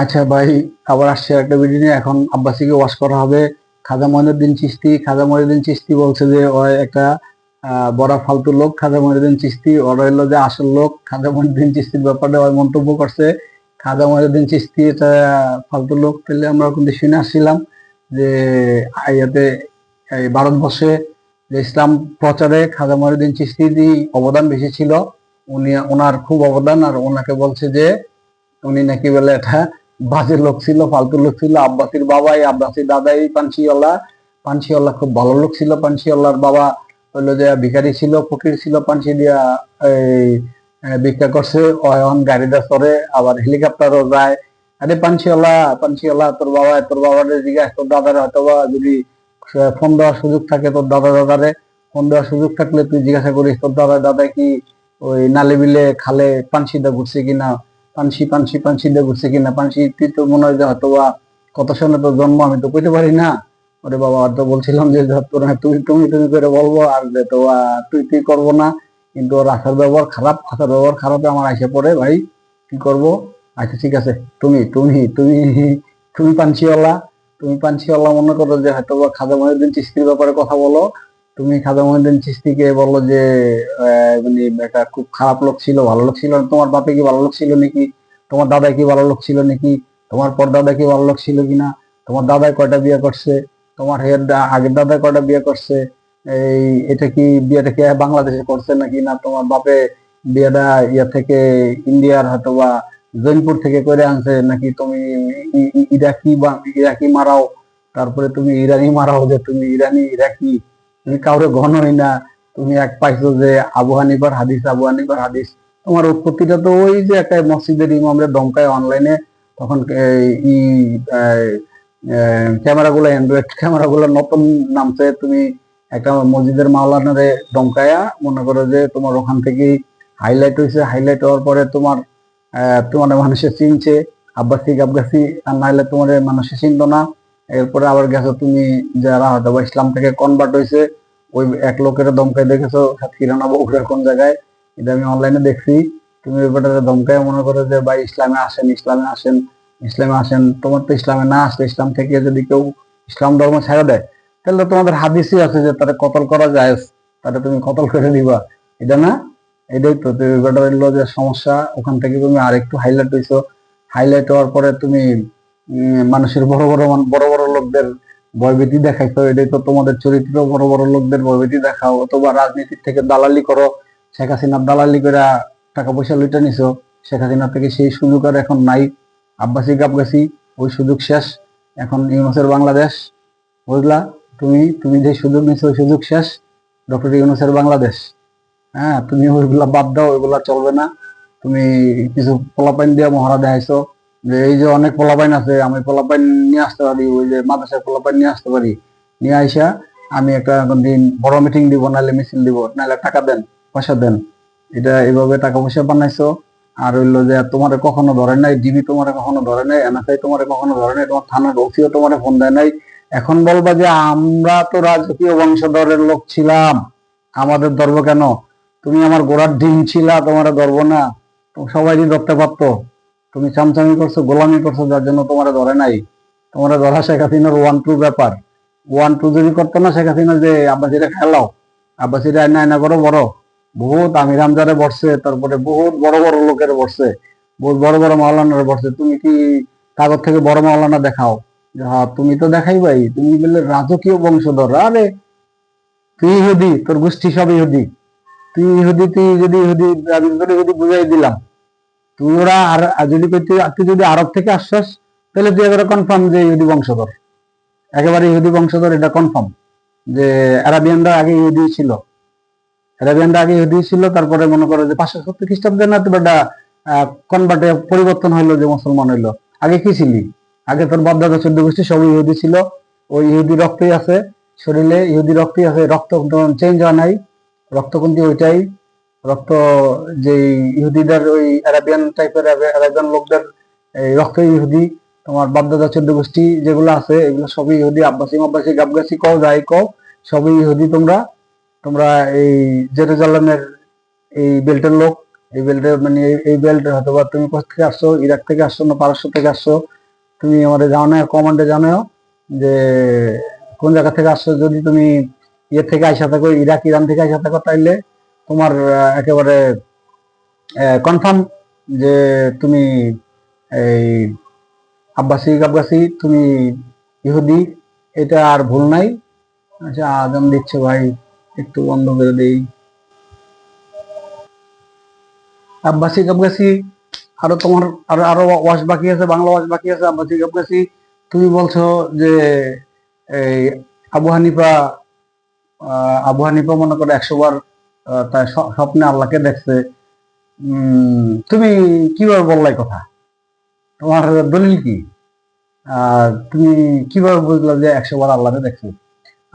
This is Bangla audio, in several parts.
আচ্ছা ভাই, আবার আসছে একটা ভিডিও নিয়ে। এখন আব্বাসিকে ওয়াশ করা হবে। খাজা মহিনুদ্দিন চিস্তি খাজা মহিনুদ্দিন চিস্তি বলছে যে ও একটা বড় ফালতু লোক, খাজা মহিনুদ্দিন চিস্তি ওরা হইল যে আসল লোক, খাজা মহিনুদ্দিন চিস্তির ব্যাপারে ওই মন্তব্য করছে। খাজা মহিনুদ্দিন চিস্তি এটা ফালতু লোক তাহলে আমরা কিন্তু শুনে আসছিলাম যে ইয়াতে, এই ভারতবর্ষে যে ইসলাম প্রচারে খাজা মহিনুদ্দিন চিস্তিরই অবদান বেশি ছিল। উনি, ওনার খুব অবদান, আর ওনাকে বলছে যে, উনি নাকি বলে এটা বাজে লোক ছিল ফালতু লোক ছিল, আব্বাসির বাবাই আব্বাসির দাদাই পানসিওয়ালা। পানসিওয়ালা খুব ভালো লোক ছিল, পানসিওয়ালার বাবা হইল যে ভিখারি ছিল, ফকির ছিল, পানসি দিয়া এই ভিক্ষা করছে অয়ন গাড়িটা চড়ে, আবার হেলিকপ্টারও যায়। আরে পানসিওয়ালা পানসিওয়ালা, তোর বাবা, তোর বাবারে জিজ্ঞাসা, তোর দাদার হয়তো বা যদি ফোন দেওয়ার সুযোগ থাকে তোর দাদা, দাদারে, ফোন দেওয়ার সুযোগ থাকলে তুই জিজ্ঞাসা করিস, তোর দাদা দাদা কি ওই নালে বিলে খালে পানসিটা ঘুরছে কিনা? পানসি পানসি পানসি দিয়ে ঘুরছে কিনা? পানসি তুই তো মনে হয় যে হয়তো বা কত সনে তোর জন্ম, আমি তো কইতে পারি না। ওরে বাবা, আর তো বলছিলাম যে তুই তুমি তুমি করে বলব, আর যে তো তুই তুই করব না। কিন্তু ওর আচার ব্যবহার খারাপ আচার ব্যবহার খারাপে আমার আইসে পড়ে, ভাই। কি করব? আচ্ছা ঠিক আছে। তুমি তুমি তুমি তুমি পানসিওয়ালা তুমি পানসিওয়ালা মনে করো যে হয়তো খাজা মহিউদ্দিন চিস্তির ব্যাপারে কথা বলো। তুমি খাজা মহিউদ্দিন চিস্তিকে বলো যে মানে একটা খুব খারাপ লোক ছিল, ভালো লোক ছিল। তোমার বাপে কি ভালো লোক ছিল নাকি? তোমার দাদা কি ভালো লোক ছিল নাকি? তোমার পরদাদা কি ভালো লোক ছিল কিনা? তোমার দাদাই কয়টা বিয়ে করছে? তোমার হের আগের দাদা কয়টা বিয়ে করছে? এই, এটা কি বিয়েটা কি বাংলাদেশে করছে নাকি? না, তোমার বাপে বিয়েটা ইয়া থেকে ইন্ডিয়ার হয়তো বা জৈনপুর থেকে করে আনছে নাকি তুমি ইরাকি বা, ইরাকি মারাও? তারপরে তুমি ইরানি মারাও যে তুমি ইরানি, ইরাকি? তুমি কাউরে গণই না, তুমি এক পাইছো যে আবু হানিফার হাদিস আবু হানিফার হাদিস তোমার উৎপত্তিটা তো ওই যে একটা মসজিদের ইমামরে দমকায় অনলাইনে তখন ই ক্যামেরা গুলো অ্যান্ড্রয়েড ক্যামেরা গুলো নতুন নামছে, তুমি একটা মসজিদের মাওলানারে দমকায়া, মনে করো যে তোমার ওখান থেকে হাইলাইট হয়েছে হাইলাইট হওয়ার পরে তোমার তোমার মানুষে চিনছে আব্বাসি গাবগাছি আর নাহলে তোমার মানুষে চিনতো না। এরপরে আবার গেছো তুমি যারা হয়তো বা ইসলাম থেকে কনভার্ট হয়েছে, ওই এক লোকের দমকায় দেখেছ সাতক্ষীরানা বগুড়ার কোন জায়গায়? এটা আমি অনলাইনে দেখছি। তুমি ব্যাটারে দমকায় মনে করো যে, ভাই, ইসলামে আসেন ইসলামে আসেন ইসলামে আসেন। তোমার তো ইসলামে না আসলে ইসলাম থেকে যদি কেউ ইসলাম ধর্ম ছেড়ে দেয়, তাহলে তোমাদের হাদিসই আছে যে তারা কতল করা যায় তাহলে তুমি কতল করে দিবা। এটা না? এটাই তো ব্যাটার হইল যে, সমস্যা। ওখান থেকে তুমি আরেকটু হাইলাইট হইছো। হাইলাইট হওয়ার পরে তুমি মানুষের বড় বড় বড় বড় লোকদের ভয়ভীতি দেখাইছো এটাই তো তোমাদের চরিত্র বড় বড় লোকদের ভয়ভীতি দেখাও অথবা রাজনীতির থেকে দালালি করো, শেখ হাসিনার দালালি করে টাকা পয়সা লুটে নিছো, শেখ হাসিনা থেকে সেই সুযোগ আর এখন নাই। আব্বাসি গাবগাছি ওই সুযোগ শেষ, এখন ইউনুসের বাংলাদেশ, বুঝলা? তুমি তুমি যে সুযোগ নিছো, ওই সুযোগ শেষ, ডক্টর ইউনুসের বাংলাদেশ। হ্যাঁ তুমি ওইগুলা বাদ দাও, ওইগুলা চলবে না। তুমি কিছু পোলাপাইন দিয়ে মহারা দেখাইছো যে এই যে অনেক পোলাপাইন আছে, আমি পোলাপাইন নিয়ে আসতে পারি, ওই যে মাদ্রাসার পোলাপাইন নিয়ে আসতে পারি। নিয়ে আইসা আমি একটা দিন বড় মিটিং দিব নাহলে মিছিল দিব নাহলে টাকা দেন, পয়সা দেন। এটা এইভাবে টাকা পয়সা বানাইছো। আর হইল যে তোমার কখনো ধরে নাই ডিবি তোমার কখনো ধরে নাই এনএসআই তোমার কখনো ধরে নাই, তোমার থানার ওসিও তোমার ফোন দেয় নাই। এখন বলবা যে আমরা তো রাজকীয় বংশধরের লোক ছিলাম। আমাদের ধরবো কেন? তুমি আমার গোড়ার ডিম ছিলা, তোমার ধরবো না। তো সবাইই ধরতে পারতো তুমি চামচামি করছ, গোলামি করছ, যার জন্য তোমার ধরে নাই। তোমার ধরা শেখ হাসিনার ওয়ান টু ব্যাপার। ওয়ান টু যদি করতো না শেখ হাসিনা যে, আব্বাসিরা খেলাও আব্বাসিরা আয়না আয়না করো, বড়। বহুত আমির হামজারে বসছে, তারপরে বহুত বড় বড় লোকের বসছে, বহুত বড় বড় মাওলানারে বসছে। তুমি কি কাগজ থেকে বড় মাওলানা দেখাও? হ্যাঁ তুমি তো দেখাই ভাই তুমি বললে রাজকীয় বংশধর। আরে, তুই ইহুদি, তোর গোষ্ঠী সব ইহুদি। তুই ইহুদি, তুই যদি ইহুদি ইহুদি বুঝাই দিলাম তুই ওরা আর যদি তুই যদি আরব থেকে আসছস, তাহলে তুই এবারে কনফার্ম যে ইহুদি বংশধর। একেবারে ইহুদি বংশধর, এটা কনফার্ম যে আরাবিয়ানরা আগে ইহুদি ছিল। আরাবিয়ানরা আগে ইহুদি ছিল, তারপরে মনে করো যে পাঁচশো সত্তর খ্রিস্টাব্দে না তো বেটা কনভার্টে পরিবর্তন হইল যে মুসলমান হইল। আগে কি ছিলি? আগে তোর বাপদাদা চোদ্দ গোষ্ঠী সব ইহুদি ছিল। ওই ইহুদি রক্তই আছে শরীরে, ইহুদি রক্তই আছে, রক্ত চেঞ্জ হয় নাই। রক্ত কিন্তু ওইটাই। রক্ত যে ইহুদিদের ওই আরাবিয়ান টাইপের আরাবিয়ান লোকদের রক্ত ইহুদি, তোমার বাপদাদা চোদ্দ গোষ্ঠী যেগুলো আছে, এগুলো সবই ইহুদি, আব্বাসি মাব্বাসি গাবগাছি কও যাই কও, সবই ইহুদি তোমরা। তোমরা এই জেরুজালেমের এই বেল্টের লোক, এই বেল্টের মানে এই- এই বেল্ট হয়তো বা তুমি কোথা থেকে আসছো, ইরাক থেকে আসছো না পারস্য থেকে আসছো, তুমি আমাদের জানাও কমান্ডে জানাও যে কোন জায়গা থেকে আসছো, যদি তুমি ইয়ে থেকে আইসা থাকো, ইরাক, ইরান থেকে আইসা থাকো তাইলে তোমার একেবারে কনফার্ম যে তুমি এই আব্বাসি আব্বাসি তুমি ইহুদি, এটা আর ভুল নাই। আচ্ছা আদম দিচ্ছে ভাই, একটু বন্ধ করে দেই। আব্বাসি আব্বাসি আরও তোমার, আরও আরও ওয়াশ বাকি আছে, বাংলা ওয়াশ বাকি আছে, আব্বাসি আব্বাসি তুমি বলছো যে, এই আবু হানিফা আবু হানিফা মনে করে একশো বার তার স্বপ্নে আল্লাহকে দেখছে। তুমি কীভাবে বললাই কথা? তোমার দলিল কি? আর তুমি কীভাবে বুঝলা যে একশো বার আল্লাহকে দেখছে?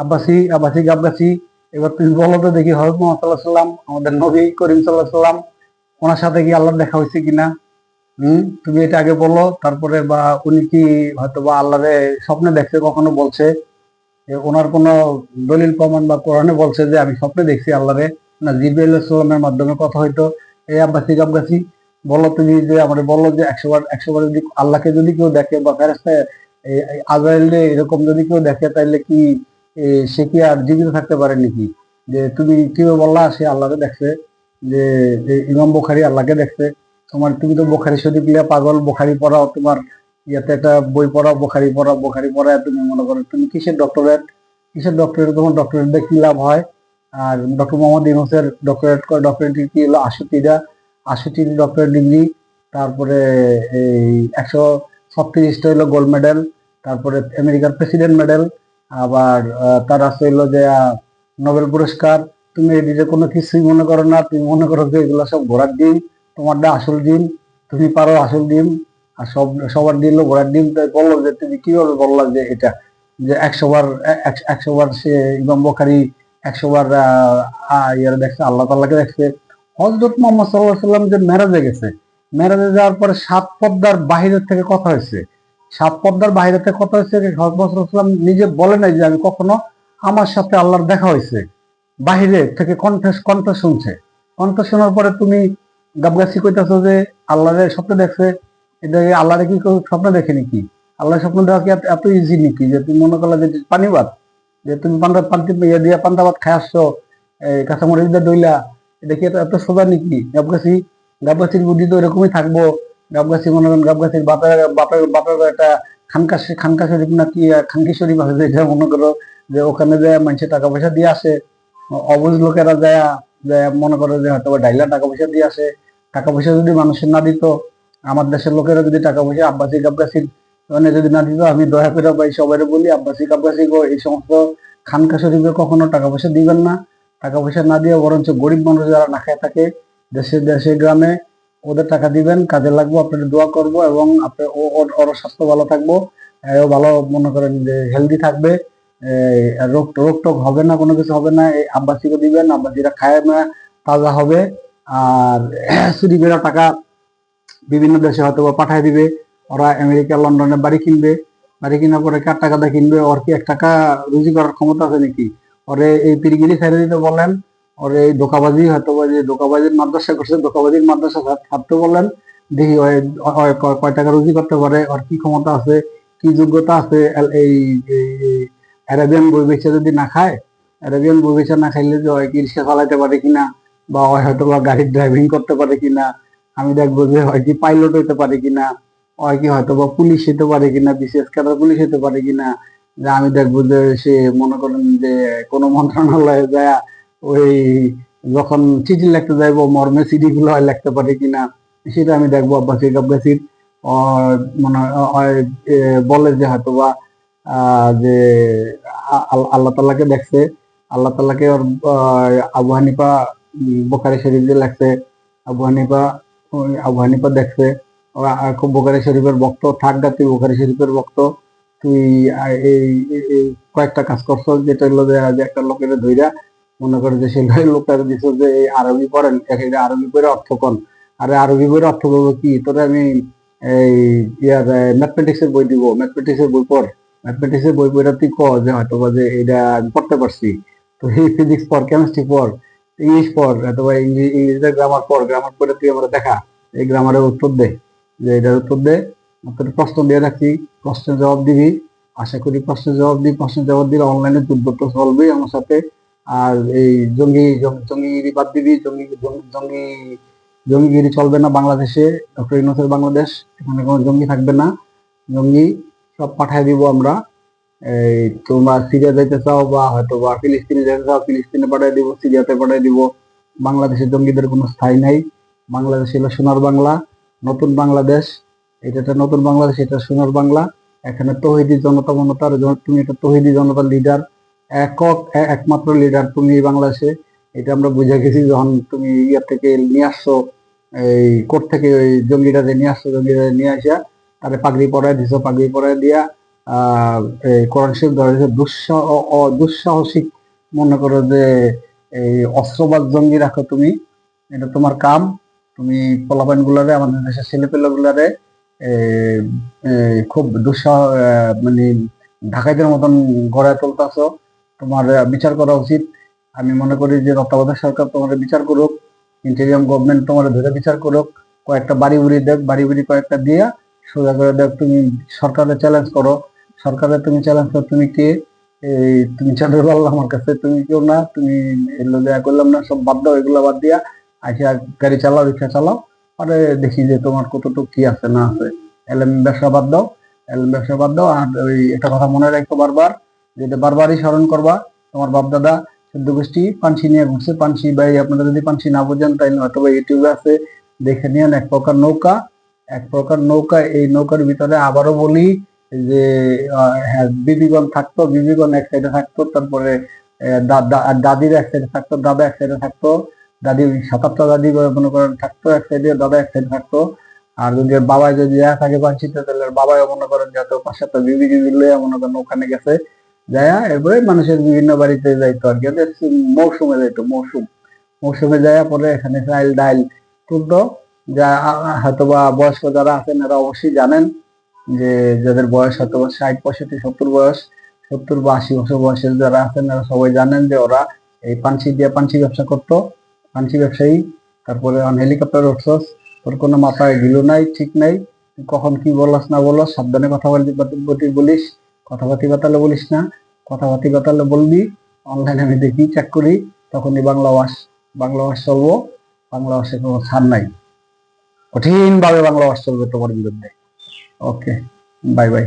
আব্বাসি আব্বাসি আব্বাসি, এবার তুমি বলো তো দেখি হরত মোহাম্মদ সাল্লাম আমাদের নবী করিম সাল্লাহ সাল্লাম ওনার সাথে কি আল্লাহ দেখা হয়েছে কিনা? হম? তুমি এটা আগে বলো, তারপরে বা উনি কি হয়তো বা আল্লাহরে স্বপ্নে দেখছে, কখনো বলছে? ওনার কোনো দলিল প্রমাণ বা কোরআনে বলছে যে আমি স্বপ্নে দেখছি আল্লাহরে? না, জিব্রাইল সাল্লামের মাধ্যমে কথা হইতো, এই আব্বাসি আব্বাসি, বলো তুমি যে আমাদের বলল যে একশো বার একশো বার যদি আল্লাহকে যদি কেউ দেখে বা ফেরেস্তা আজরাইলে এরকম যদি কেউ দেখে তাহলে কি সে কি আর জীবিত থাকতে পারে নাকি? যে, তুমি কীভাবে বললা? সে আল্লাহকে দেখছে। যে ইমাম বোখারি আল্লাহকে দেখছে। তোমার, তুমি তো বোখারি শরীফ লিয়া পাগল, বোখারি পড়াও, তোমার ইয়াতে একটা বই পড়াও, বোখারি পড়াও, বোখারি পড়ায় তুমি মনে করো, তুমি কিসের ডক্টরেট কিসের ডক্টরেট তোমার ডক্টরেট দিয়ে কি লাভ হয়? আর ডক্টর মোহাম্মদ ইউনুসের ডক্টরেট করে ডক্টরেট কি হলো আশুটিটা আশুটি ডক্টরেট ডিগ্রি তারপরে এই একশো ছত্রিশটা হলো গোল্ড মেডেল তারপরে আমেরিকার প্রেসিডেন্ট মেডেল আবার তার আছে হলো যে নোবেল পুরস্কার। তুমি এদিকে কোনো কিছুই মনে করো না, তুমি মনে করো যে এগুলো সব ঘোড়ার ডিম, তোমারটা আসল ডিম, তুমি পারো আসল ডিম, আর সব, সবার দিল ঘোড়ার ডিম। তাই বলল যে, তুমি কীভাবে বললা যে এটা? যে একশো বার এক- একশো সে ইমাম বখারি দেখছে, আল্লাহ তাল্লাহকে দেখছে। হজরত মোহাম্মদ সাল্লাহ সাল্লাম যে গেছে যাওয়ার পরে সাত পদ্মার বাহিরের থেকে কথা হয়েছে। সাত পদ্মার বাহিরে থেকে কথা হয়েছে হজরত সাল্লাম নিজে বলে নাই যে আমি কখনো আমার সাথে আল্লাহর দেখা হয়েছে। বাহিরে থেকে কণ্ঠ কণ্ঠ শুনছে। কণ্ঠ শোনার পরে তুমি গাবগাছি কইতাছো যে আল্লাহরে স্বপ্ন দেখছে। এটা আল্লাহরে কি স্বপ্ন দেখে নাকি? আল্লাহ স্বপ্ন দেওয়া কি এত- ইজি নাকি? যে তুমি মনে করলে যে পানি ভাত যে তুমি পান্তা পান্তি ইয়ে দিয়ে পান্তা ভাত খাই আসছো এই কাঁচামরিচ দিয়ে দইলা এটা কি এত সোজা নাকি? গাবগাছি গাবগাছির বুদ্ধি তো এরকমই থাকব। গাবগাছি মনে করেন গাবগাছির বাপের বাপের বাপের একটা খানকা খানকা শরীফ নাকি আহ, খানকি শরীফ আছে যেটা মনে করো যে ওখানে যে মানুষের টাকা পয়সা দিয়ে আসে অবুজ লোকেরা যায় যায় মনে করে যে হয়তো ডাইলা টাকা পয়সা দিয়ে আসে। টাকা পয়সা যদি মানুষের না দিত আমার দেশের লোকেরা যদি টাকা পয়সা আব্বাসি কাব্বাসির মানে যদি না দিত, আমি দয়া করে ভাই সবাই বলি, আব্বাসিক কাব্বাসি গো এই সমস্ত খানকা শরীফে কখনো টাকা পয়সা দিবেন না। টাকা পয়সা না দিয়ে বরঞ্চ গরিব মানুষ যারা না খেয়ে থাকে, দেশে দেশে, গ্রামে, ওদের টাকা দিবেন, কাজে লাগবো, আপনাদের দোয়া করব এবং আপনার ওর স্বাস্থ্য ভালো থাকব। ভালো মনে করেন যে হেলদি থাকবে। রোগ রোগ টোগ হবে না, কোনো কিছু হবে না, এই আব্বাসিকে দিবেন, আব্বাসিরা খায় না, তাজা হবে। আর চুরি বেড়া টাকা বিভিন্ন দেশে হয়তো বা পাঠায় দিবে। ওরা আমেরিকা, লন্ডনে বাড়ি কিনবে, বাড়ি কেনার পরে কার টাকা কিনবে, ওর কি এক টাকা রুজি করার ক্ষমতা আছে নাকি? ওরে এই পিরিগিরি ছেড়ে দিতে বলেন, ওরে এই দোকাবাজি হয়তো যে দোকাবাজির মাদ্রাসা করছে দোকাবাজির মাদ্রাসা ছাড়- ছাড়তে বলেন, দেখি কয়- টাকা রুজি করতে পারে, ওর কি ক্ষমতা আছে, কি যোগ্যতা আছে এই অ্যারাবিয়ান বই বেচে যদি না খায় অ্যারাবিয়ান বই বেচে না খাইলে যে ওই কি রিক্সা চালাইতে পারে কিনা, বা হয়তো বা গাড়ির ড্রাইভিং করতে পারে কিনা, আমি দেখব যে হয় কি পাইলট হইতে পারে কিনা হয় কি হয়তো বা পুলিশ হতে পারে কিনা, বিশেষ ক্যাডার পুলিশ হতে পারে কিনা, যে আমি দেখব যে সে মনে করেন যে কোনো মন্ত্রণালয়ে যায়, ওই যখন চিঠি লিখতে যাইবো, মর্মে চিঠি গুলো হয় লিখতে পারে কিনা, সেটা আমি দেখব আব্বাসির আব্বাসির মনে হয় বলে যে হয়তো বা যে আল্লাহ তাল্লাহকে দেখছে, আল্লাহ তাল্লাহকে ওর আবু হানিফা বোখারি শরীফ যে লেখছে, আবু হানিফা আবু দেখছে। বোখারি শরীফের ভক্ত, থাক গা তুই বোখারি শরীফের ভক্ত। তুই এই কয়েকটা কাজ করছ, যেটা হলো যে একটা লোকের ধইরা মনে করে যে সেই লোকটা দিছো যে, এই আরবি পড়েন এটা আরবি পড়ে অর্থ কন। আরে আরবি পড়ে অর্থ করব কি? তোরে আমি এই, ইয়ার ম্যাথমেটিক্স এর বই দিব। ম্যাথমেটিক্স এর বই পড়। ম্যাথমেটিক্স এর বই পড়ে তুই ক যে হয়তো যে এটা আমি পড়তে পারছি। তো ফিজিক্স পড় কেমিস্ট্রি পড় ইংলিশ পড়, অথবা ইংলিশ ইংলিশের গ্রামার পড়। গ্রামার পড়ে তুই আমরা দেখা। এই গ্রামারের উত্তর দে। যে এটার উত্তর দে। তোর প্রশ্ন দিয়ে রাখি, প্রশ্নের জবাব দিবি। আশা করি প্রশ্নের জবাব দিই প্রশ্নের জবাব দিলে অনলাইনে যুদ্ধ তো চলবেই আমার সাথে। আর এই জঙ্গি জঙ্গি- জঙ্গিগিরি বাদ দিবি, জঙ্গি জঙ্গি- জঙ্গি, জঙ্গিগিরি চলবে না বাংলাদেশে, ডক্টর ইউনুসের বাংলাদেশ। এখানে কোনো জঙ্গি থাকবে না। জঙ্গি সব পাঠায় দিব আমরা। এই তোমরা সিরিয়া যাইতে চাও বা হয়তো বা ফিলিস্তিনে যেতে চাও, ফিলিস্তিনে পাঠিয়ে দিব, সিরিয়াতে পাঠিয়ে দিব। বাংলাদেশের জঙ্গিদের কোনো স্থায়ী নাই। বাংলাদেশ হলো সোনার বাংলা। নতুন বাংলাদেশ, এটা একটা নতুন বাংলাদেশ, এটা সোনার বাংলা। এখানে তহিদি জনতা মনতার তুমি একটা তহিদি জনতার লিডার একক একমাত্র লিডার তুমি বাংলাদেশে। এটা আমরা বুঝে গেছি যখন তুমি ইয়া থেকে নিয়ে আসছো, এই কোর্ট থেকে ওই জঙ্গিটাতে নিয়ে আসছো জঙ্গিটা নিয়ে আসিয়া তারে পাগড়ি পরায় দিছো, পাগড়ি পরায় দিয়া কোরআন শরীফ ধরেছে দুঃসাহ দুঃসাহসিক মনে করো যে, এই অস্ত্রবাদ জঙ্গি রাখো তুমি, এটা তোমার কাম। তুমি পোলাপান গুলারে আমাদের দেশের ছেলে পেলে গুলারে খুব দুঃসাহ মানে ঢাকাইদের মতন গড়ায় তুলতেছ। তোমার বিচার করা উচিত। আমি মনে করি যে তত্ত্বাবধায়ক সরকার তোমার বিচার করুক ইন্টেরিয়াম গভর্নমেন্ট তোমার ধরে বিচার করুক, কয়েকটা বাড়ি বুড়ি দেখ, বাড়ি বুড়ি কয়েকটা দিয়া সোজা করে দেখ, তুমি সরকারে চ্যালেঞ্জ করো। সরকারে তুমি চ্যালেঞ্জ করো, তুমি কে? তুমি চাঁদের আমার কাছে, তুমি কেউ না, তুমি এগুলো দেয়া করলাম না, সব বাদ দাও এগুলো বাদ দিয়া আইসা গাড়ি চালাও, রিক্সা চালাও। পরে দেখি যে তোমার কতটুকু কি আছে, না আছে। এলএম ব্যবসা বাদ দাও এলএম ব্যবসা বাদ দাও। আর ওই একটা কথা মনে রাখো বারবার, যেটা বারবারই স্মরণ করবা, তোমার বাপ দাদা চোদ্দ গোষ্ঠী পানসি নিয়ে ঘুরছে। পানসি ভাই, আপনারা যদি পানসি না বোঝেন তাই হয়তো বা ইউটিউবে আছে। দেখে নিন এক প্রকার নৌকা, এক প্রকার নৌকা। এই নৌকার ভিতরে আবারও বলি যে হ্যাঁ বিবিগণ থাকতো, বিবিগণ এক সাইডে থাকতো, তারপরে দাদা- দাদির এক সাইডে থাকতো, দাদা এক সাইডে থাকতো। দাদি, সাতাত্তর দাদি মনে করেন, থাকতো এক সাইডে দাদা এক সাইডে থাকতো। আর যদি বাবা যদি এক থাকে পাঞ্চিতে তাহলে বাবাই মনে করেন যত পাঁচ সাতটা বিবি টিবি লইয়া মনে করেন ওখানে গেছে। যায়া এরপরে মানুষের বিভিন্ন বাড়িতে যাইতো আর কি। মৌসুমে যাইতো, মৌসুম। মৌসুমে যায়া পরে এখানে চাইল ডাইল তুলতো। যা হয়তো বা বয়স্ক যারা আছেন, এরা অবশ্যই জানেন যে যাদের বয়স হয়তো বা ষাট, পঁয়ষট্টি, সত্তর বয়স, সত্তর বা আশি বছর বয়সের যারা আছেন, এরা সবাই জানেন যে ওরা এই পানসি দিয়ে পানসি ব্যবসা করতো। পানসি ব্যবসায়ী, তারপরে অন হেলিকপ্টার উঠছস তোর কোনো মাথায় গিলো নাই, ঠিক নাই, তুই কখন কি বলস না বলস, সাবধানে কথা বলতে বলিস কথাবার্তি বাতালে বলিস না কথাবার্তি বাতালে বলবি অনলাইনে আমি দেখি চেক করি, তখনই বাংলা ওয়াশ বাংলা ওয়াশ চলবো, বাংলা ওয়াশে কোনো ছাড় নাই। কঠিনভাবে বাংলা ওয়াশ চলবে তোমার বিরুদ্ধে। Okay bye bye